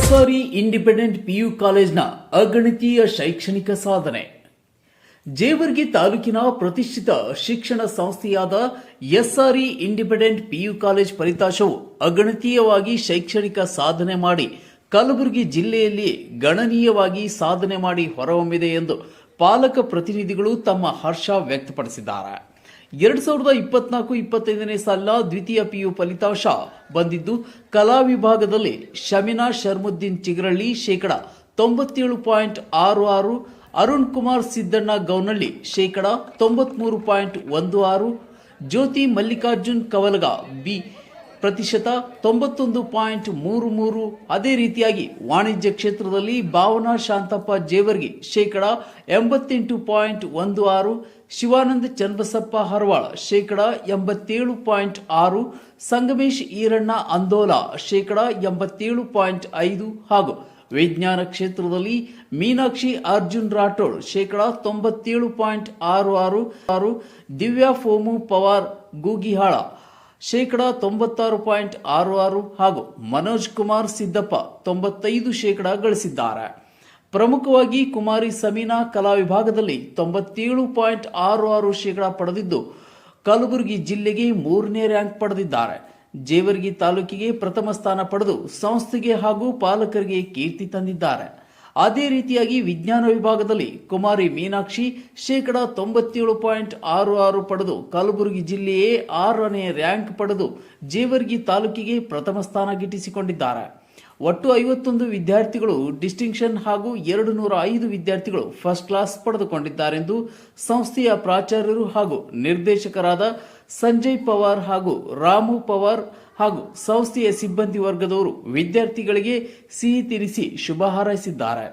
SRE independent PU ಕಾಲೇಜ್ನ ಅಗಣಿತೀಯ ಶೈಕ್ಷಣಿಕ ಸಾಧನೆ. ಜೇವರ್ಗಿ ತಾಲೂಕಿನ ಪ್ರತಿಷ್ಠಿತ ಶಿಕ್ಷಣ ಸಂಸ್ಥೆಯಾದ ಎಸ್ಆರ್ಇ ಇಂಡಿಪೆಂಡೆಂಟ್ ಪಿಯು ಕಾಲೇಜ್ ಫಲಿತಾಂಶವು ಅಗಣಿತೀಯವಾಗಿ ಶೈಕ್ಷಣಿಕ ಸಾಧನೆ ಮಾಡಿ ಕಲಬುರಗಿ ಜಿಲ್ಲೆಯಲ್ಲಿ ಗಣನೀಯವಾಗಿ ಸಾಧನೆ ಮಾಡಿ ಹೊರಹೊಮ್ಮಿದೆ ಎಂದು ಪಾಲಕ ಪ್ರತಿನಿಧಿಗಳು ತಮ್ಮ ಹರ್ಷ ವ್ಯಕ್ತಪಡಿಸಿದ್ದಾರೆ. ಎರಡ್ ಸಾವಿರದ ಇಪ್ಪತ್ನಾಲ್ಕು ಇಪ್ಪತ್ತೈದನೇ ಸಾಲ ದ್ವಿತೀಯ ಪಿಯು ಫಲಿತಾಂಶ ಬಂದಿದ್ದು, ಕಲಾ ವಿಭಾಗದಲ್ಲಿ ಶಮಿನಾ ಶರ್ಮುದ್ದೀನ್ ಚಿಗರಳ್ಳಿ ಶೇಕಡ ತೊಂಬತ್ತೇಳು ಪಾಯಿಂಟ್ ಆರು ಆರು, ಅರುಣ್ ಕುಮಾರ್ ಸಿದ್ದಣ್ಣ ಗೌನಳ್ಳಿ ಶೇಕಡ ತೊಂಬತ್ಮೂರು ಪಾಯಿಂಟ್ ಒಂದು ಆರು, ಜ್ಯೋತಿ ಮಲ್ಲಿಕಾರ್ಜುನ್ ಕವಲಗ ಬಿ ಪ್ರತಿಶತ ತೊಂಬತ್ತೊಂದು ಪಾಯಿಂಟ್ ಮೂರು ಮೂರು. ಅದೇ ರೀತಿಯಾಗಿ ವಾಣಿಜ್ಯ ಕ್ಷೇತ್ರದಲ್ಲಿ ಭಾವನಾ ಶಾಂತಪ್ಪ ಜೇವರ್ಗಿ ಶೇಕಡ ಎಂಬತ್ತೆಂಟು ಪಾಯಿಂಟ್ ಒಂದು ಆರು. ಶಿವಾನಂದ ಚನ್ನಬಸಪ್ಪ ಹರವಾಳ ಶೇಕಡ ಎಂಬತ್ತೇಳು ಪಾಯಿಂಟ್ ಆರು. ಸಂಗಮೇಶ್ ಈರಣ್ಣ ಅಂದೋಲ ಶೇಕಡ ಎಂಬತ್ತೇಳು ಪಾಯಿಂಟ್ ಐದು. ಹಾಗೂ ವಿಜ್ಞಾನ ಕ್ಷೇತ್ರದಲ್ಲಿ ಮೀನಾಕ್ಷಿ ಅರ್ಜುನ್ ರಾಠೋಡ್ ಶೇಕಡ ತೊಂಬತ್ತೇಳು ಪಾಯಿಂಟ್ ಆರು ಆರು. ಆರು ದಿವ್ಯಾ ಫೋಮು ಪವಾರ್ ಗೂಗಿಹಾಳ ಶೇಕಡ ತೊಂಬತ್ತಾರು ಪಾಯಿಂಟ್ ಆರು ಆರು ಹಾಗೂ ಮನೋಜ್ ಕುಮಾರ್ ಸಿದ್ದಪ್ಪ ತೊಂಬತ್ತೈದು ಶೇಕಡ ಗಳಿಸಿದ್ದಾರೆ. ಪ್ರಮುಖವಾಗಿ ಕುಮಾರಿ ಸಮೀನಾ ಕಲಾ ವಿಭಾಗದಲ್ಲಿ ತೊಂಬತ್ತೇಳು ಪಾಯಿಂಟ್ ಆರು ಆರು ಶೇಕಡ ಪಡೆದಿದ್ದು, ಕಲಬುರಗಿ ಜಿಲ್ಲೆಗೆ ಮೂರನೇ ರ್ಯಾಂಕ್ ಪಡೆದಿದ್ದಾರೆ. ಜೇವರ್ಗಿ ತಾಲೂಕಿಗೆ ಪ್ರಥಮ ಸ್ಥಾನ ಪಡೆದು ಸಂಸ್ಥೆಗೆ ಹಾಗೂ ಪಾಲಕರಿಗೆ ಕೀರ್ತಿ ತಂದಿದ್ದಾರೆ. ಅದೇ ರೀತಿಯಾಗಿ ವಿಜ್ಞಾನ ವಿಭಾಗದಲ್ಲಿ ಕುಮಾರಿ ಮೀನಾಕ್ಷಿ ಶೇಕಡ ತೊಂಬತ್ತೇಳು ಪಾಯಿಂಟ್ ಆರು ಆರು ಪಡೆದು ಕಲಬುರಗಿ ಜಿಲ್ಲೆಯೇ ಆರನೇ ರ್ಯಾಂಕ್ ಪಡೆದು ಜೇವರ್ಗಿ ತಾಲೂಕಿಗೆ ಪ್ರಥಮ ಸ್ಥಾನ ಗಿಟ್ಟಿಸಿಕೊಂಡಿದ್ದಾರೆ. ಒಟ್ಟು ಐವತ್ತೊಂದು ವಿದ್ಯಾರ್ಥಿಗಳು ಡಿಸ್ಟಿಂಕ್ಷನ್ ಹಾಗೂ ಎರಡು ನೂರ ಐದು ವಿದ್ಯಾರ್ಥಿಗಳು ಫಸ್ಟ್ ಕ್ಲಾಸ್ ಪಡೆದುಕೊಂಡಿದ್ದಾರೆಂದು ಸಂಸ್ಥೆಯ ಪ್ರಾಚಾರ್ಯರು ಹಾಗೂ ನಿರ್ದೇಶಕರಾದ ಸಂಜಯ್ ಪವಾರ್ ಹಾಗೂ ರಾಮು ಪವಾರ್ ಹಾಗೂ ಸಂಸ್ಥೆಯ ಸಿಬ್ಬಂದಿ ವರ್ಗದವರು ವಿದ್ಯಾರ್ಥಿಗಳಿಗೆ ಸಿಹಿ ತಿರಿಸಿ ಶುಭ ಹಾರೈಸಿದ್ದಾರೆ.